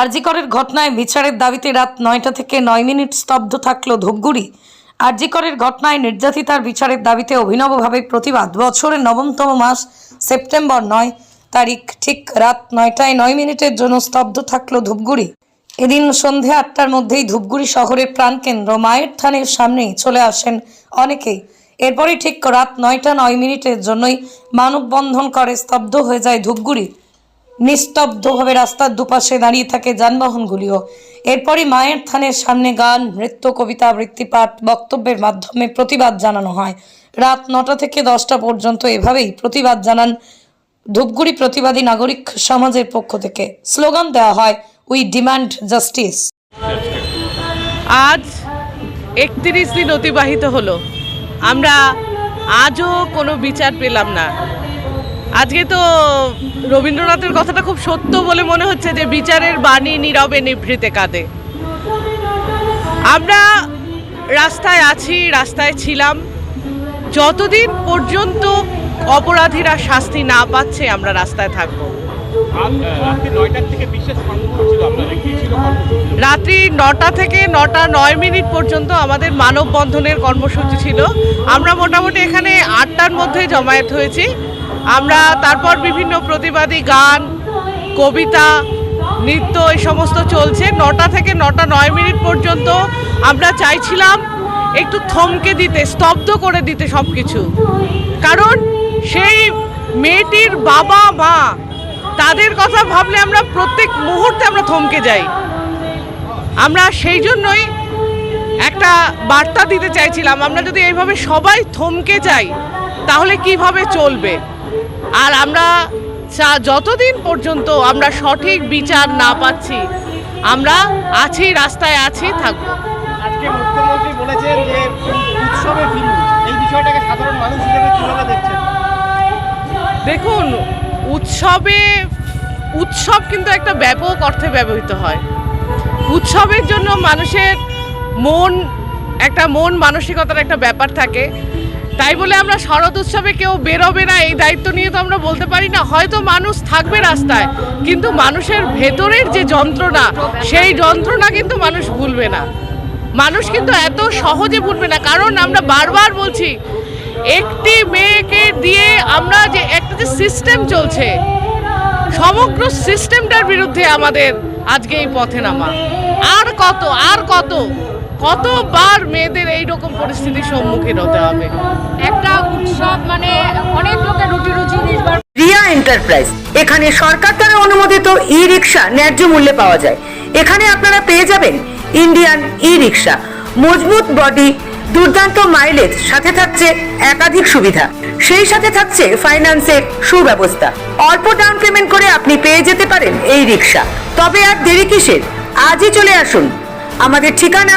আরজিকরের ঘটনায় বিচারের দাবিতে রাত নয়টা থেকে নয় মিনিট স্তব্ধ থাকল ধূপগুড়ি। আরজিকরের ঘটনায় নির্যাতিতার বিচারের দাবিতে অভিনবভাবে প্রতিবাদ। বছরের নবমতম মাস সেপ্টেম্বর নয় তারিখ, ঠিক রাত নয়টায় নয় মিনিটের জন্য স্তব্ধ থাকল ধূপগুড়ি। এদিন সন্ধে আটটার মধ্যেই ধূপগুড়ি শহরের প্রাণকেন্দ্র মায়ের থানের সামনেই চলে আসেন অনেকেই। এরপরই ঠিক রাত নয়টা নয় মিনিটের জন্যই মানববন্ধন করে স্তব্ধ হয়ে যায় ধূপগুড়ি। নিস্তব্ধভাবে রাস্তার দুপাশে দাঁড়িয়ে থাকে যানবাহনগুলিও। এরপরই মায়ের থানের সামনে গান, নৃত্য, কবিতা, আবৃত্তিপাঠ, বক্তব্যের মাধ্যমে প্রতিবাদ জানানো হয়। রাত নটা থেকে দশটা পর্যন্ত এভাবেই প্রতিবাদ জানান ধূপগুড়ি প্রতিবাদী নাগরিক সমাজের পক্ষ থেকে। স্লোগান দেওয়া হয় উই ডিমান্ড জাস্টিস আজ একত্রিশ দিন অতিবাহিত হলো। আমরা আজও কোনো বিচার পেলাম না। আজকে তো রবীন্দ্রনাথের কথাটা খুব সত্য বলে মনে হচ্ছে যে বিচারের বাণী নীরবে নিভৃতে কাঁদে। আমরা রাস্তায় আছি, রাস্তায় ছিলাম। যতদিন পর্যন্ত অপরাধীরা শাস্তি না পাচ্ছে, আমরা রাস্তায় থাকব। রাত্রি নটা থেকে নটা নয় মিনিট পর্যন্ত আমাদের মানববন্ধনের কর্মসূচি ছিল। আমরা মোটামুটি এখানে আটটার মধ্যে জমায়েত হয়েছি। আমরা তারপর বিভিন্ন প্রতিবাদী গান, কবিতা, নৃত্য, এই সমস্ত চলছে। নটা থেকে নটা নয় মিনিট পর্যন্ত আমরা চাইছিলাম একটু থমকে দিতে, স্তব্ধ করে দিতে সব কিছু কারণ সেই মেয়েটির বাবা, মা, তাদের কথা ভাবলে আমরা প্রত্যেক মুহূর্তে আমরা থমকে যাই। আমরা সেই জন্যই একটা বার্তা দিতে চাইছিলাম, আমরা যদি এইভাবে সবাই থমকে যাই, তাহলে কীভাবে চলবে? আর আমরা চা- যতদিন পর্যন্ত আমরা সঠিক বিচার না পাচ্ছি আমরা আছি রাস্তায় আছি থাকব। আজকে মুখ্যমন্ত্রী বলেছেন যে উৎসবে ফিরুন এই বিষয়টাকে সাধারণ মানুষ হিসেবে কীভাবে দেখছেন? দেখুন উৎসবে উৎসব কিন্তু একটা ব্যাপক অর্থে ব্যবহৃত হয়। উৎসবের জন্য মানুষের মন একটা মন মানসিকতার একটা ব্যাপার থাকে। তাই বলে আমরা শরৎ উৎসবে কেউ বেরোবে না, এই দায়িত্ব নিয়ে তো আমরা বলতে পারি না। হয়তো মানুষ থাকবে রাস্তায়, কিন্তু মানুষের ভেতরের যে যন্ত্রণা, সেই যন্ত্রণা কিন্তু মানুষ ভুলবে না। মানুষ কিন্তু এত সহজে ভুলবে না। কারণ আমরা বারবার বলছি, একটি মেয়েকে দিয়ে আমরা যে একটা যে সিস্টেম চলছে, সমগ্র সিস্টেমটার বিরুদ্ধে আমাদের আজকে এই পথে নামা। আর কত আর কত? কতবার মেয়েদের এই রকম পরিস্থিতির সম্মুখীন হতে হবে? একটা উৎসব মানে অনেক লোকের রুটি রুচি রিয়া এন্টারপ্রাইজ। এখানে সরকার দ্বারা অনুমোদিত ই রিক্সা ন্যায্য মূল্যে পাওয়া যায়। এখানে আপনারা পেয়ে যাবেন ইন্ডিয়ান ই রিক্সা মজবুত বডি, দুর্দান্ত মাইলেজ, সাথে থাকছে একাধিক সুবিধা। সেই সাথে থাকছে ফাইন্যান্সের সুব্যবস্থা। অল্প ডাউন পেমেন্ট করে আপনি পেয়ে যেতে পারেন এই রিক্সা। তবে আর দেরি কিসের? আজই চলে আসুন। আমাদের ঠিকানা